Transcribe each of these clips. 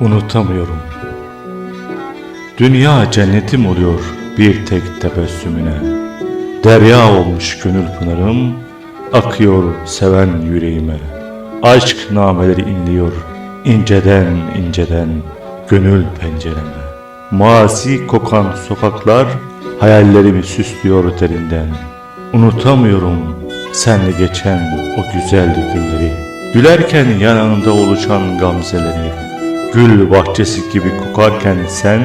unutamıyorum. Dünya cennetim oluyor bir tek tebessümüne. Derya olmuş gönül pınarım, akıyor seven yüreğime. Aşk nameleri inliyor inceden inceden gönül pencereme. Mazi kokan sokaklar hayallerimi süslüyor derinden. Unutamıyorum senle geçen o güzel günleri. Gülerken yanağında oluşan gamzeleri. Gül bahçesi gibi kokarken sen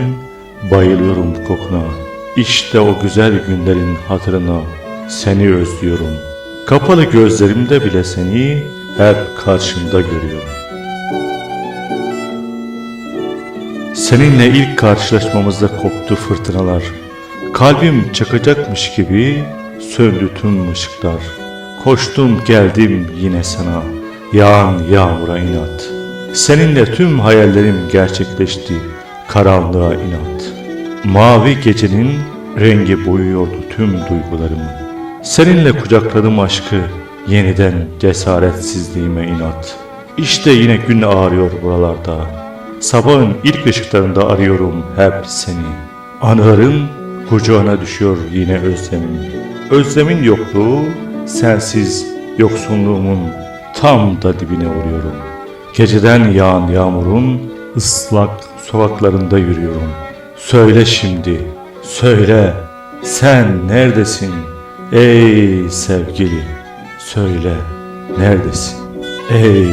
bayılıyorum kokuna. İşte o güzel günlerin hatırına seni özlüyorum. Kapalı gözlerimde bile seni hep karşımda görüyorum. Seninle ilk karşılaşmamızda koptu fırtınalar. Kalbim çakacakmış gibi söndü tüm ışıklar. Koştum geldim yine sana, yağan yağmura inat. Seninle tüm hayallerim gerçekleşti, karanlığa inat. Mavi gecenin rengi boyuyordu tüm duygularımı. Seninle kucakladım aşkı, yeniden cesaretsizliğime inat. İşte yine gün ağrıyor buralarda. Sabahın ilk ışıklarında arıyorum hep seni. Anıların kucağına düşüyor yine özlemin. Özlemin yokluğu, sensiz yoksunluğumun tam da dibine vuruyorum. Geceden yağan yağmurun ıslak sokaklarında yürüyorum. Söyle şimdi, söyle, sen neredesin? Ey sevgili, söyle, neredesin? Ey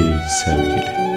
sevgili.